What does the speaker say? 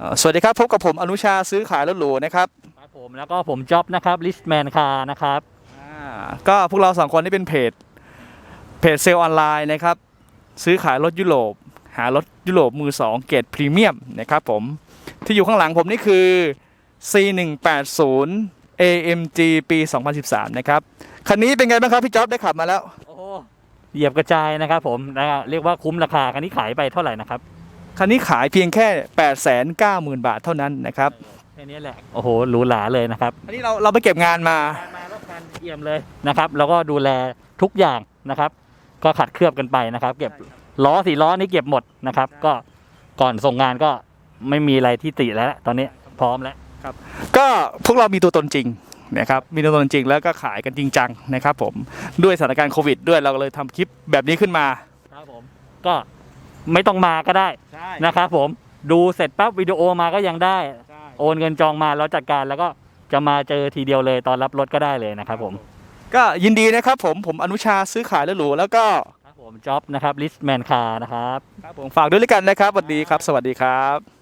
เอ่อสวัสดีครับ พบกับผมอนุชาซื้อขายรถหรูนะครับครับผมแล้วก็ผมจ็อบนะครับลิสแมนคานะครับอ่าก็พวกเราสองคนนี่เป็นเพจเพจเซลล์ออนไลน์นะครับ ซื้อขายรถยุโรป หารถยุโรปมือสองเกรดพรีเมียมนะครับผมที่อยู่ข้างหลังผมนี่คือ C180 AMG ปี 2013 นะครับคันนี้เป็นไงบ้างครับพี่จ๊อบได้ขับมาแล้วโอ้เหยียบกระจายนะครับผมนะฮะเรียกว่าคุ้มราคาคันนี้ขายไปเท่าไหร่นะครับ คันนี้ขายเพียงแค่ 890,000 บาทเท่านั้นนะครับ แค่นี้แหละ โอ้โหหรูหราเลยนะครับ อันนี้เราเราไปเก็บงานมา มาแล้วคันเอี่ยมเลยนะครับ แล้วก็ดูแลทุกอย่างนะครับ ก็ขัดเคลือบกันไปนะครับ เก็บล้อสี่ล้อนี้เก็บหมดนะครับ ก็ก่อนส่งงานก็ไม่มีอะไรที่ติแล้ว ตอนนี้พร้อมแล้ว ก็พวกเรามีตัวตนจริงนะครับมีตัวตนจริงแล้วก็ขายกันจริงจังนะครับผมด้วยสถานการณ์โควิดด้วยเราก็เลยทำคลิปแบบนี้ขึ้นมา ครับผมก็ ไม่ต้องมาก็ได้ใช่นะครับผมดูเสร็จปั๊บวิดีโอมาก็ยังได้โอนเงินจองมาแล้วจัดการแล้วก็จะมาเจอทีเดียวเลยตอนรับรถก็ได้เลยนะครับผมก็ยินดีนะครับผมผมอนุชาซื้อขายรถหรูแล้วก็ครับผมจ็อบนะครับลิสแมนคานะครับ ครับผมฝากด้วยแล้วกันนะครับสวัสดีครับ สวัสดีครับ